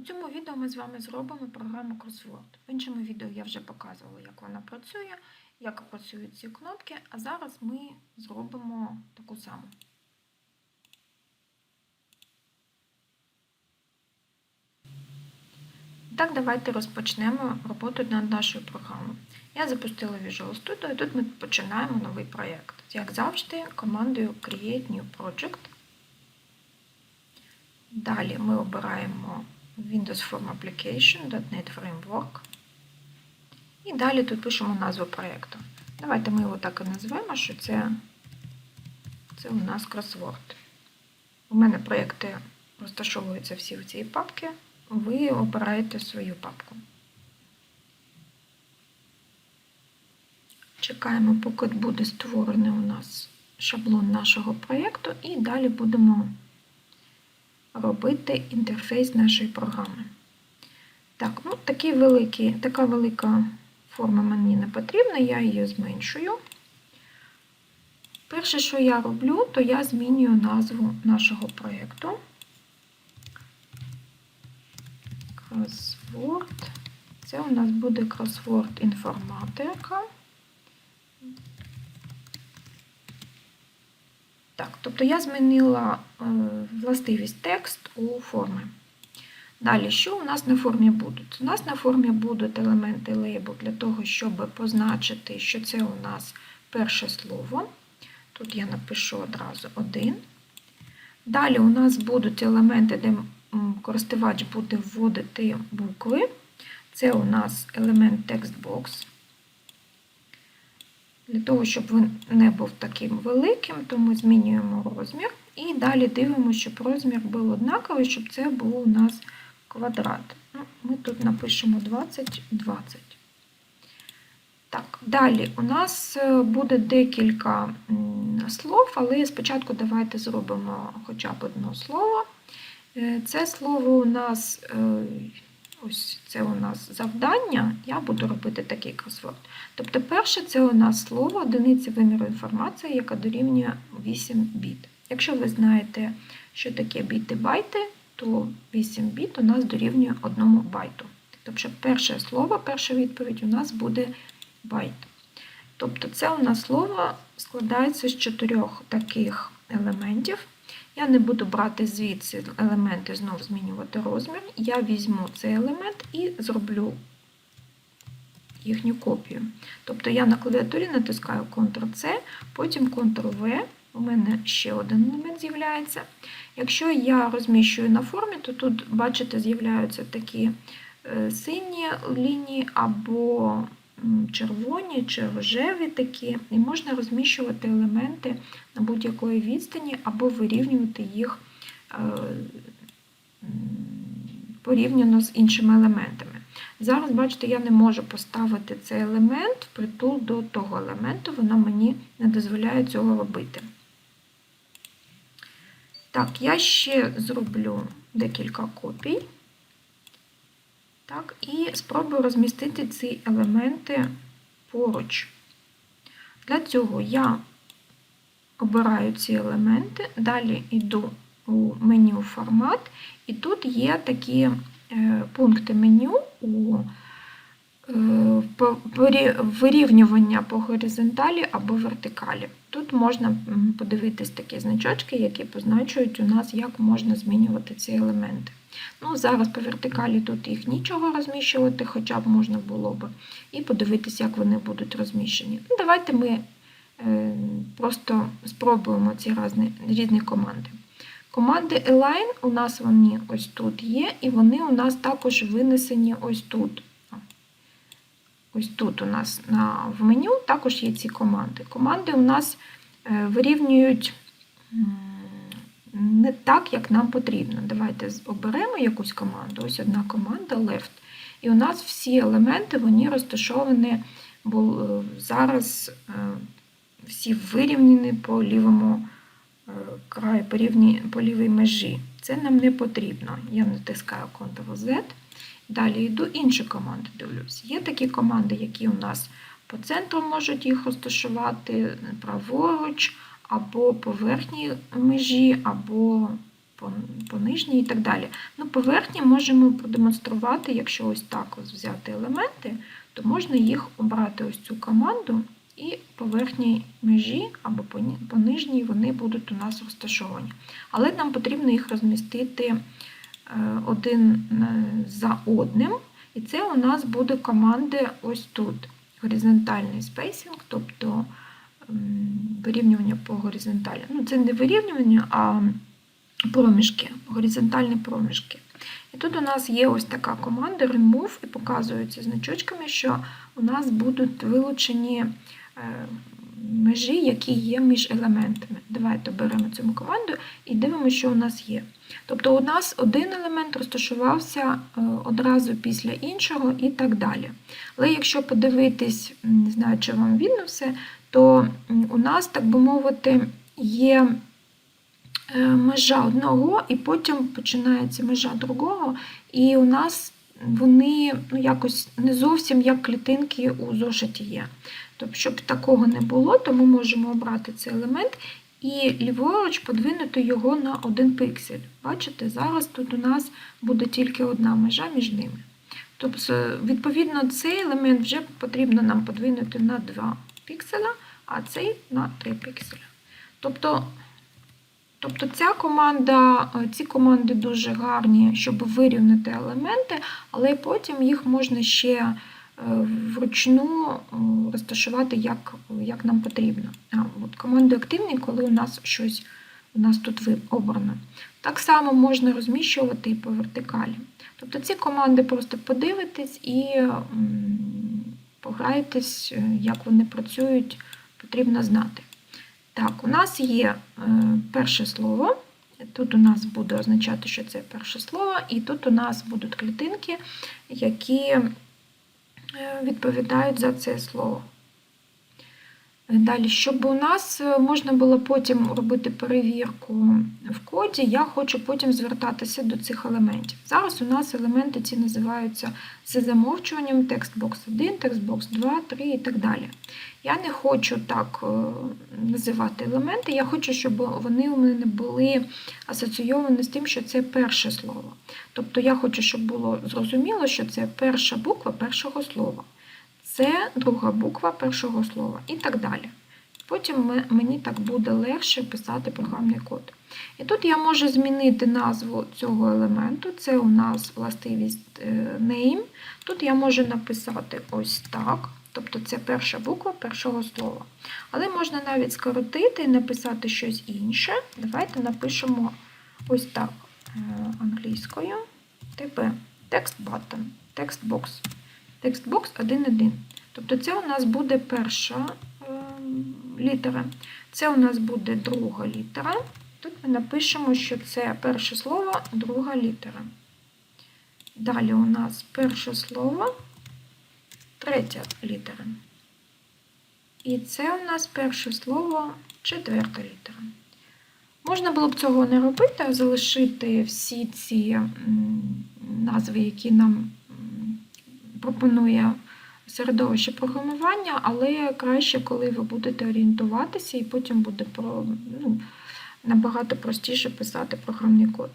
У цьому відео ми з вами зробимо програму Crossword. В іншому відео я вже показувала, як вона працює, як працюють ці кнопки, а зараз ми зробимо таку саму. Так, давайте розпочнемо роботу над нашою програмою. Я запустила Visual Studio і тут ми починаємо новий проєкт. Як завжди, командою Create New Project. Далі ми обираємо Windows Form Application, .NET Framework. І далі тут пишемо назву проєкту. Давайте ми його так і назвемо, що це, це у нас кросворд. У мене проєкти розташовуються всі в цій папці. Ви обираєте свою папку. Чекаємо, поки буде створений у нас шаблон нашого проєкту, і далі будемо робити інтерфейс нашої програми. Так, ну такий великий, така велика форма мені не потрібна, я її зменшую. Перше, що я роблю, то я змінюю назву нашого проєкту. Crossword. Це у нас буде Crossword інформатика. Так, тобто я змінила е, властивість текст у форми. Далі, що у нас на формі будуть? У нас на формі будуть елементи лейбл для того, щоб позначити, що це у нас перше слово. Тут я напишу одразу один. Далі у нас будуть елементи, де користувач буде вводити букви. Це у нас елемент TextBox. Для того, щоб він не був таким великим, то ми змінюємо розмір. І далі дивимося, щоб розмір був однаковий, щоб це був у нас квадрат. Ну, Ми тут напишемо 20, 20. Так, далі у нас е, буде декілька слов, але спочатку давайте зробимо хоча б одне слово. Е, це слово у нас, е, ось це у нас завдання, я буду робити такий кросворд. Тобто, перше, це у нас слово одиниця виміру інформації, яка дорівнює 8 біт. Якщо ви знаєте, що таке біти-байти, то 8 біт у нас дорівнює 1 байту. Тобто, перше слово, перша відповідь у нас буде байт. Тобто, це у нас слово складається з чотирьох таких елементів. Я не буду брати звідси елементи, знову змінювати розмір. Я візьму цей елемент і зроблю їхню копію. Тобто я на клавіатурі натискаю Ctrl-C, потім Ctrl-V, у мене ще один елемент з'являється. Якщо я розміщую на формі, то тут, бачите, з'являються такі сині лінії або червоні чи рожеві такі, і можна розміщувати елементи на будь-якої відстані або вирівнювати їх порівняно з іншими елементами. Зараз, бачите, я не можу поставити цей елемент впритул до того елементу, воно мені не дозволяє цього робити. Так, я ще зроблю декілька копій. Так, І спробую розмістити ці елементи поруч. Для цього я обираю ці елементи, далі йду у меню формат, і тут є такі пункти меню у вирівнювання по горизонталі або вертикалі. Тут можна подивитись такі значочки, які позначують у нас, як можна змінювати ці елементи. Ну, Зараз по вертикалі тут їх нічого розміщувати, хоча б можна було б, і подивитися, як вони будуть розміщені. Ну, Давайте ми е, просто спробуємо ці різні, різні команди. Команди Align у нас вони ось тут є, і вони у нас також винесені ось тут. Ось тут у нас на, в меню також є ці команди. Команди у нас е, вирівнюють не так, як нам потрібно. Давайте оберемо якусь команду, ось одна команда left. І у нас всі елементи вони розташовані, бо е, зараз е, всі вирівняні по лівому краю, по, рівні, по лівій межі. Це нам не потрібно. Я натискаю Ctrl-Z. Далі йду інші команди, дивлюсь. Є такі команди, які у нас по центру можуть їх розташувати праворуч, або по верхній межі, або по, нижній і так далі. Ну, поверхні можемо продемонструвати, якщо ось так ось взяти елементи, то можна їх обрати ось цю команду, і по верхній межі або по, нижній вони будуть у нас розташовані. Але нам потрібно їх розмістити е, один е, за одним. І це у нас буде команди ось тут. Горизонтальний спейсинг, тобто вирівнювання по горизонталі. Ну, це не вирівнювання, а проміжки, горизонтальні проміжки. І тут у нас є ось така команда remove і показується значочками, що у нас будуть вилучені е, межі, які є між елементами. Давайте беремо цю команду і дивимося, що у нас є. Тобто у нас один елемент розташувався е, одразу після іншого і так далі. Але якщо подивитись, не знаю, чи вам видно все, то у нас, так би мовити, є е, межа одного, і потім починається межа другого, і у нас вони ну, якось не зовсім як клітинки у зошиті є. Тобто, щоб такого не було, то ми можемо обрати цей елемент і ліворуч подвинути його на один пиксель. Бачите, зараз тут у нас буде тільки одна межа між ними. Тобто, відповідно, цей елемент вже потрібно нам подвинути на 2 пікселя, а цей на 3 пікселя. Тобто, тобто ця команда, е, ці команди дуже гарні, щоб вирівняти елементи, але потім їх можна ще е, вручну е, розташувати як, як нам потрібно. От команди активні, коли у нас щось у нас тут обрано. Так само можна розміщувати і по вертикалі. Тобто ці команди просто подивитесь і м, е, як вони працюють, потрібно знати. Так, у нас є е, перше слово. Тут у нас буде означати, що це перше слово, і тут у нас будуть клітинки, які е, відповідають за це слово. Далі, щоб у нас е, можна було потім робити перевірку в коді, я хочу потім звертатися до цих елементів. Зараз у нас елементи ці називаються за замовчуванням текстбокс 1, текстбокс 2, 3 і так далі. Я не хочу так е, називати елементи, я хочу, щоб вони у мене були асоційовані з тим, що це перше слово. Тобто я хочу, щоб було зрозуміло, що це перша буква першого слова. Це друга буква першого слова і так далі. Потім мені так буде легше писати програмний код. І тут я можу змінити назву цього елементу. Це у нас властивість е, name. Тут я можу написати ось так. Тобто це перша буква першого слова. Але можна навіть скоротити і написати щось інше. Давайте напишемо ось так е, англійською. ТБ. Text button. Text box. Текстбокс 1.1. Тобто це у нас буде перша е, літера. Це у нас буде друга літера. Тут ми напишемо, що це перше слово, друга літера. Далі у нас перше слово, третя літера. І це у нас перше слово, четверта літера. Можна було б цього не робити, а залишити всі ці назви, які нам пропонує середовище програмування, але краще, коли ви будете орієнтуватися, і потім буде про, ну, набагато простіше писати програмний код.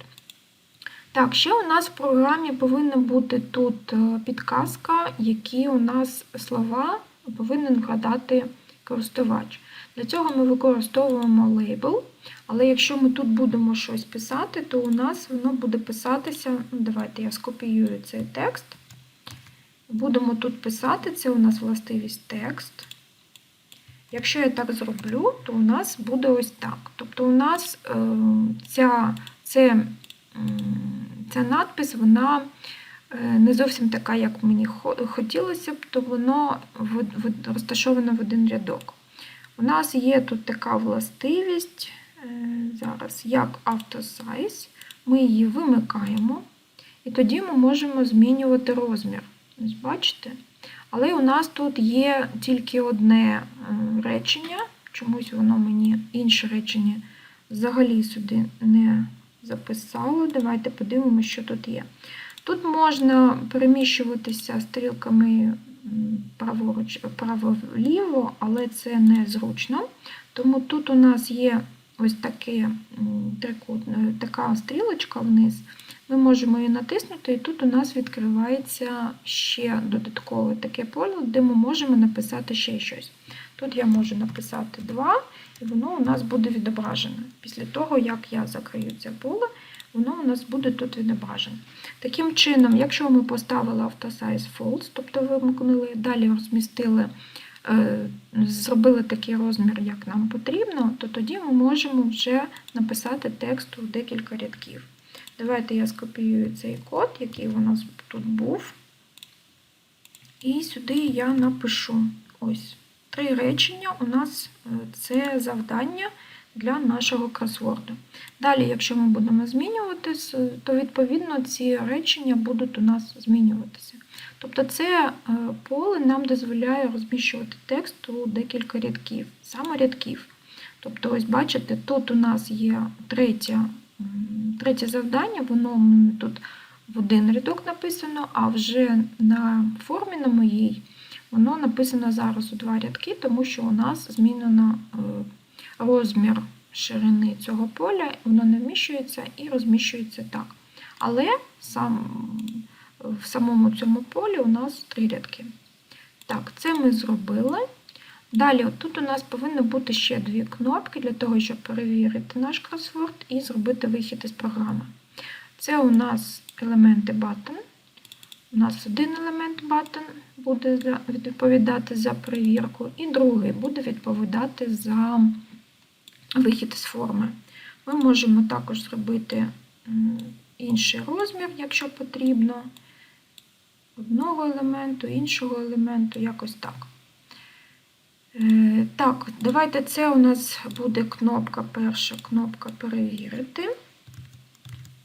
Так, ще у нас в програмі повинна бути тут е, підказка, які у нас слова повинен вгадати користувач. Для цього ми використовуємо лейбл, але якщо ми тут будемо щось писати, то у нас воно буде писатися. Ну, давайте я скопіюю цей текст. Будемо тут писати, це у нас властивість текст. Якщо я так зроблю, то у нас буде ось так. Тобто у нас е, ця, це, ця надпис, вона е, не зовсім така, як мені хотілося б, то воно розташовано в один рядок. У нас є тут така властивість, е, зараз, як автосайз. Ми її вимикаємо, і тоді ми можемо змінювати розмір. Ось бачите? Але у нас тут є тільки одне е, речення, чомусь воно мені інше речення взагалі сюди не записало. Давайте подивимося, що тут є. Тут можна переміщуватися стрілками право-вліво, але це не зручно. Тому тут у нас є ось таке така стрілочка вниз. Ми можемо її натиснути, і тут у нас відкривається ще додаткове таке поле, де ми можемо написати ще щось. Тут я можу написати 2, і воно у нас буде відображено. Після того, як я закрию це поле, воно у нас буде тут відображено. Таким чином, якщо ми поставили автосайз false, тобто вимкнули, далі розмістили, е, зробили такий розмір, як нам потрібно, то тоді ми можемо вже написати текст у декілька рядків. Давайте я скопіюю цей код, який у нас тут був. І сюди я напишу ось три речення. У нас е, це завдання для нашого кросворду. Далі, якщо ми будемо змінювати, то відповідно ці речення будуть у нас змінюватися. Тобто це е, поле нам дозволяє розміщувати текст у декілька рядків, саме рядків. Тобто, ось бачите, тут у нас є третє, м, третє завдання, воно тут в один рядок написано, а вже на формі на моїй воно написано зараз у два рядки, тому що у нас змінено е, розмір ширини цього поля, воно не вміщується і розміщується так. Але сам, в самому цьому полі у нас три рядки. Так, це ми зробили. Далі, тут у нас повинно бути ще дві кнопки для того, щоб перевірити наш кросворд і зробити вихід із програми. Це у нас елементи button. У нас один елемент button буде відповідати за перевірку, і другий буде відповідати за вихід з форми. Ми можемо також зробити інший розмір, якщо потрібно, одного елементу, іншого елементу, якось так. Е, так, давайте це у нас буде кнопка, перша кнопка перевірити.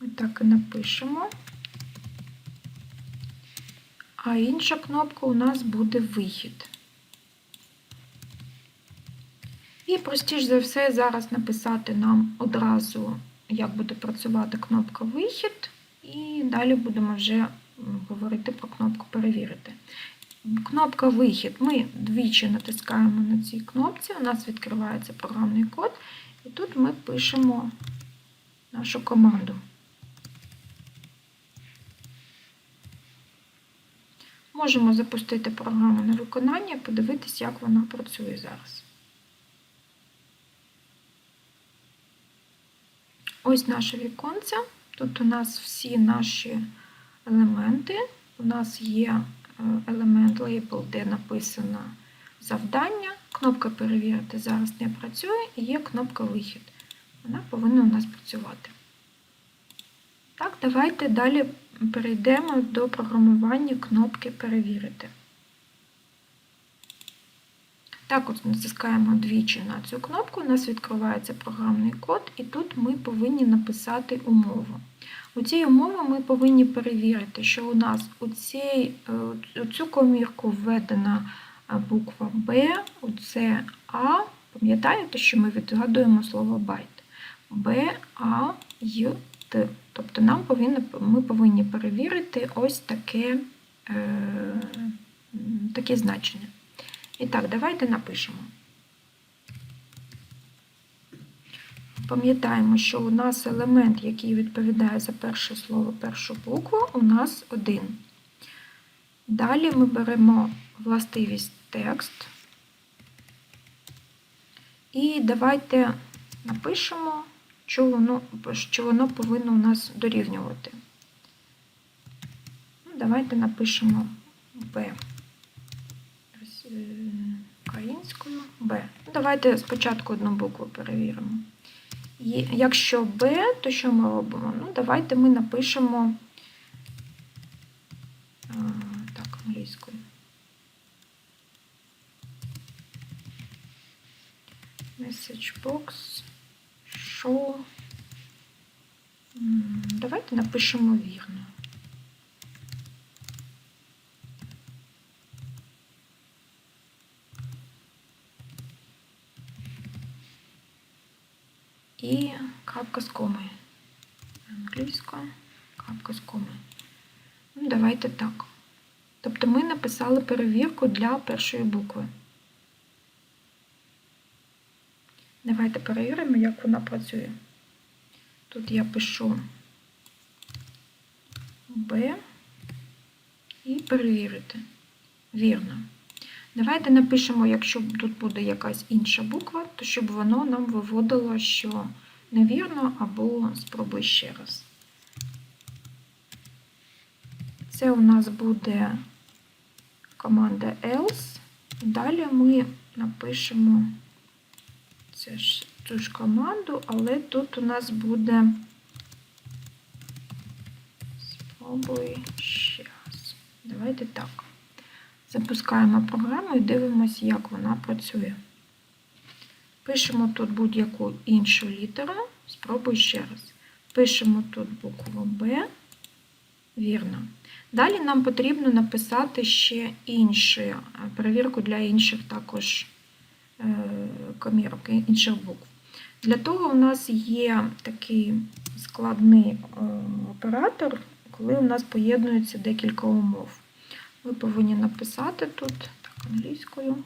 Ми так і напишемо. А інша кнопка у нас буде вихід. І простіше за все зараз написати нам одразу, як буде працювати кнопка Вихід, і далі будемо вже говорити про кнопку Перевірити. Кнопка Вихід. Ми двічі натискаємо на цій кнопці, у нас відкривається програмний код, і тут ми пишемо нашу команду. Можемо запустити програму на виконання, подивитися, як вона працює зараз. Ось наше віконце. Тут у нас всі наші елементи. У нас є елемент Label, де написано завдання. Кнопка перевірити зараз не працює, і є кнопка Вихід. Вона повинна у нас працювати. Так, давайте далі перейдемо до програмування кнопки Перевірити. Так, от натискаємо двічі на цю кнопку, у нас відкривається програмний код, і тут ми повинні написати умову. У цій умові ми повинні перевірити, що у нас у, цій, е, у цю комірку введена е, буква Б, у це А. Пам'ятаєте, що ми відгадуємо слово байт. Б, А, Й, Т. Тобто нам повинні, ми повинні перевірити ось таке, е, таке значення. І так, давайте напишемо. Пам'ятаємо, що у нас елемент, який відповідає за перше слово, першу букву, у нас один. Далі ми беремо властивість текст. І давайте напишемо, що воно, що воно повинно у нас дорівнювати. Ну, Давайте напишемо B українською Б. Давайте спочатку одну букву перевіримо. І якщо Б, то що ми робимо? Ну, давайте ми напишемо а, так, англійською. Message box, show. Давайте напишемо вірно. І крапка з комою. Англійська, крапка з комою. Ну, давайте так. Тобто ми написали перевірку для першої букви. Давайте перевіримо, як вона працює. Тут я пишу Б і перевірити. Вірно. Давайте напишемо, якщо тут буде якась інша буква, то щоб воно нам виводило, що невірно, або спробуй ще раз. Це у нас буде команда else. Далі ми напишемо цю ж команду, але тут у нас буде спробуй ще раз. Давайте так. Запускаємо програму і дивимося, як вона працює. Пишемо тут будь-яку іншу літеру, спробуй ще раз. Пишемо тут букву Б. Вірно. Далі нам потрібно написати ще інші, перевірку для інших також е, комірок, інших букв. Для того у нас є такий складний е, оператор, коли у нас поєднується декілька умов. Ви повинні написати тут так, англійською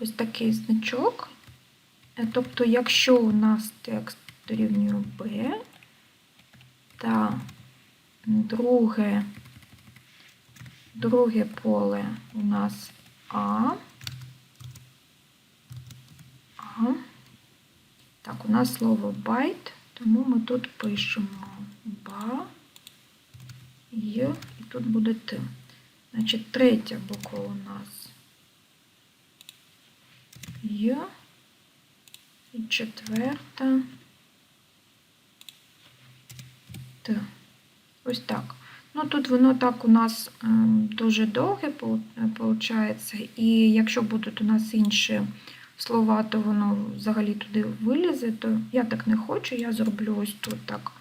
ось такий значок. Е, Тобто, якщо у нас текст дорівнює B, та друге, друге поле у нас А. А. Так, у нас слово байт, тому ми тут пишемо ба, Й, тут буде Т. Значить, третя буква у нас Й. І четверта Т. Ось так. Ну, тут воно так у нас ем, дуже довге виходить, і якщо будуть у нас інші слова, то воно взагалі туди вилізе, то я так не хочу, я зроблю ось тут так.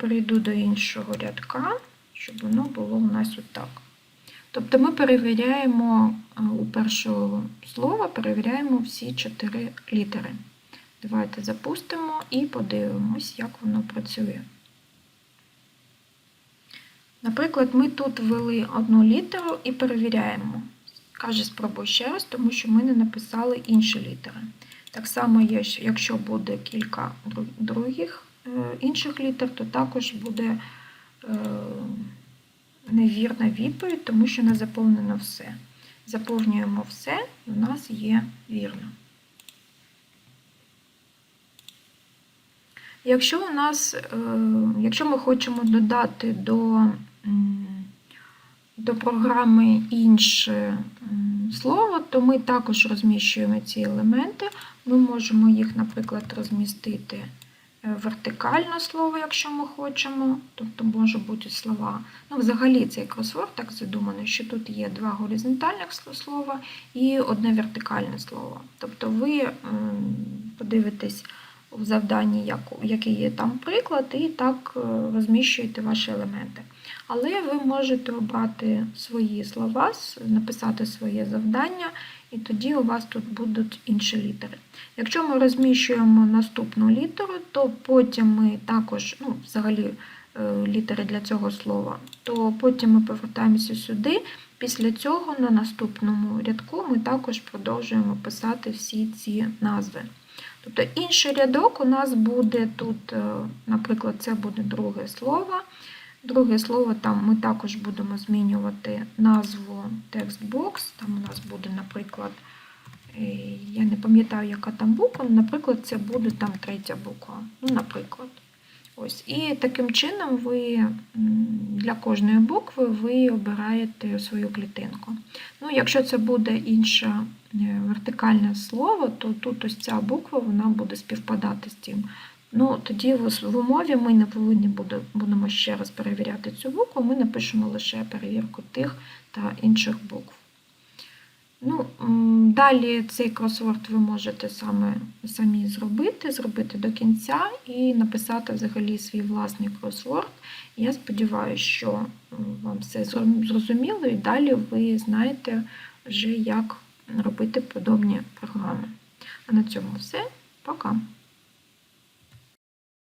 Перейду до іншого рядка, щоб воно було у нас отак. Тобто ми перевіряємо е, у першого слова, перевіряємо всі чотири літери. Давайте запустимо і подивимось, як воно працює. Наприклад, ми тут ввели одну літеру і перевіряємо. Каже, спробуй ще раз, тому що ми не написали інші літери. Так само, якщо буде кілька других е, інших літер, то також буде е, невірна відповідь, тому що не заповнено все. Заповнюємо все, у нас є вірно. Якщо у нас, е, якщо ми хочемо додати до до програми інше слово, то ми також розміщуємо ці елементи. Ми можемо їх, наприклад, розмістити е, вертикально слово, якщо ми хочемо, тобто може бути слова. Ну, Взагалі цей кросворд так задуманий, що тут є два горизонтальних слова і одне вертикальне слово. Тобто ви подивитесь в завданні, який є там приклад, і так е, розміщуєте ваші елементи. Але ви можете обрати свої слова, написати своє завдання, і тоді у вас тут будуть інші літери. Якщо ми розміщуємо наступну літеру, то потім ми також, ну, взагалі, е, літери для цього слова, то потім ми повертаємося сюди. Після цього на наступному рядку ми також продовжуємо писати всі ці назви. Тобто інший рядок у нас буде тут, е, наприклад, це буде друге слово. Друге слово там ми також будемо змінювати назву текстбокс. Там у нас буде, наприклад, е, я не пам'ятаю, яка там буква, наприклад, це буде там третя буква. Ну, наприклад. Ось. І таким чином ви для кожної букви ви обираєте свою клітинку. Ну, Якщо це буде інше е, вертикальне слово, то тут ось ця буква вона буде співпадати з тим. Ну, Тоді в умові ми не повинні будемо ще раз перевіряти цю букву, ми напишемо лише перевірку тих та інших букв. Ну, Далі цей кросворд ви можете саме самі зробити, зробити до кінця і написати взагалі свій власний кросворд. Я сподіваюся, що вам все зрозуміло, і далі ви знаєте вже, як робити подобні програми. А на цьому все. Пока!